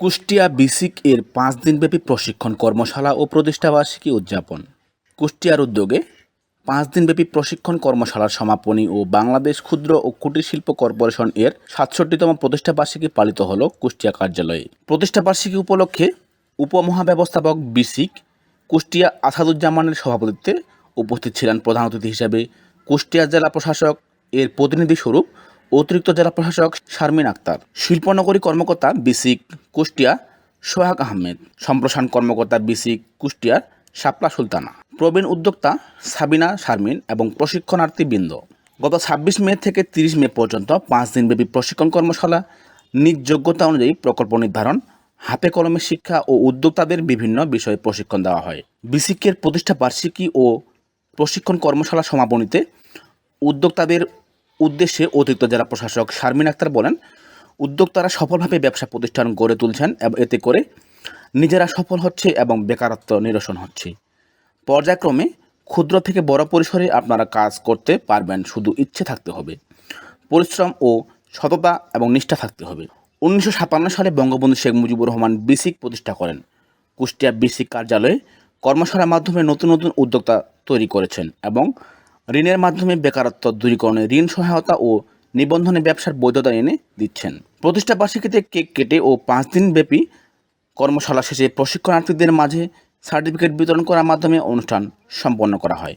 কুষ্টিয়া বিসিক এর পাঁচ দিনব্যাপী প্রশিক্ষণ কর্মশালা ও প্রতিষ্ঠাবার্ষিকী উদযাপন। কুষ্টিয়ার উদ্যোগে পাঁচ দিনব্যাপী প্রশিক্ষণ কর্মশালার সমাপনী ও বাংলাদেশ ক্ষুদ্র ও কুটির শিল্প কর্পোরেশন এর সাতষট্টিতম প্রতিষ্ঠাবার্ষিকী পালিত হল কুষ্টিয়া কার্যালয়ে। প্রতিষ্ঠাবার্ষিকী উপলক্ষে উপমহাব্যবস্থাপক বিসিক কুষ্টিয়া আসাদুজ্জামানের সভাপতিত্বে উপস্থিত ছিলেন প্রধান অতিথি হিসেবে কুষ্টিয়া জেলা প্রশাসক, এর প্রতিনিধি স্বরূপ অতিরিক্ত জেলা প্রশাসক শারমিন আক্তার, শিল্পনগরী কর্মকর্তা বিসিক কুষ্টিয়া সোহাগ আহমেদ, সম্প্রসারণ কর্মকর্তা বিসিক কুষ্টিয়ার শাপলা সুলতানা, প্রবীণ উদ্যোক্তা সাবিনা শারমিন এবং প্রশিক্ষণার্থী বৃন্দ। গত ছাব্বিশ মে থেকে তিরিশ মে পর্যন্ত পাঁচ দিনব্যাপী প্রশিক্ষণ কর্মশালা, নিজ যোগ্যতা অনুযায়ী প্রকল্প নির্ধারণ, হাতে কলমে শিক্ষা ও উদ্যোক্তাদের বিভিন্ন বিষয়ে প্রশিক্ষণ দেওয়া হয়। বিসিকের প্রতিষ্ঠা বার্ষিকী ও প্রশিক্ষণ কর্মশালা সমাপনীতে উদ্যোক্তাদের উদ্দেশ্যে অতিরিক্ত জেলা প্রশাসক শারমিন আক্তার বলেন, উদ্যোক্তারা সফলভাবে ব্যবসা প্রতিষ্ঠান গড়ে তুলছেন এবং এতে করে নিজেরা সফল হচ্ছে এবং বেকারত্ব নিরসন হচ্ছে। পর্যায়ক্রমে ক্ষুদ্র থেকে বড় পরিসরে আপনারা কাজ করতে পারবেন, শুধু ইচ্ছে থাকতে হবে। পরিশ্রম ও সততা এবং নিষ্ঠা থাকতে হবে। উনিশশো সাতান্ন সালে বঙ্গবন্ধু শেখ মুজিবুর রহমান বিসিক প্রতিষ্ঠা করেন। কুষ্টিয়া বিসিক কার্যালয়ে কর্মশালার মাধ্যমে নতুন নতুন উদ্যোক্তা তৈরি করেছেন এবং ঋণের মাধ্যমে বেকারত্ব, দূরীকরণে ঋণ সহায়তা ও নিবন্ধনে ব্যবসার বৈধতা এনে দিচ্ছেন। প্রতিষ্ঠা বার্ষিকীতে কেক কেটে ও পাঁচ দিন ব্যাপী কর্মশালা শেষে প্রশিক্ষণার্থীদের মাঝে সার্টিফিকেট বিতরণ করার মাধ্যমে অনুষ্ঠান সম্পন্ন করা হয়।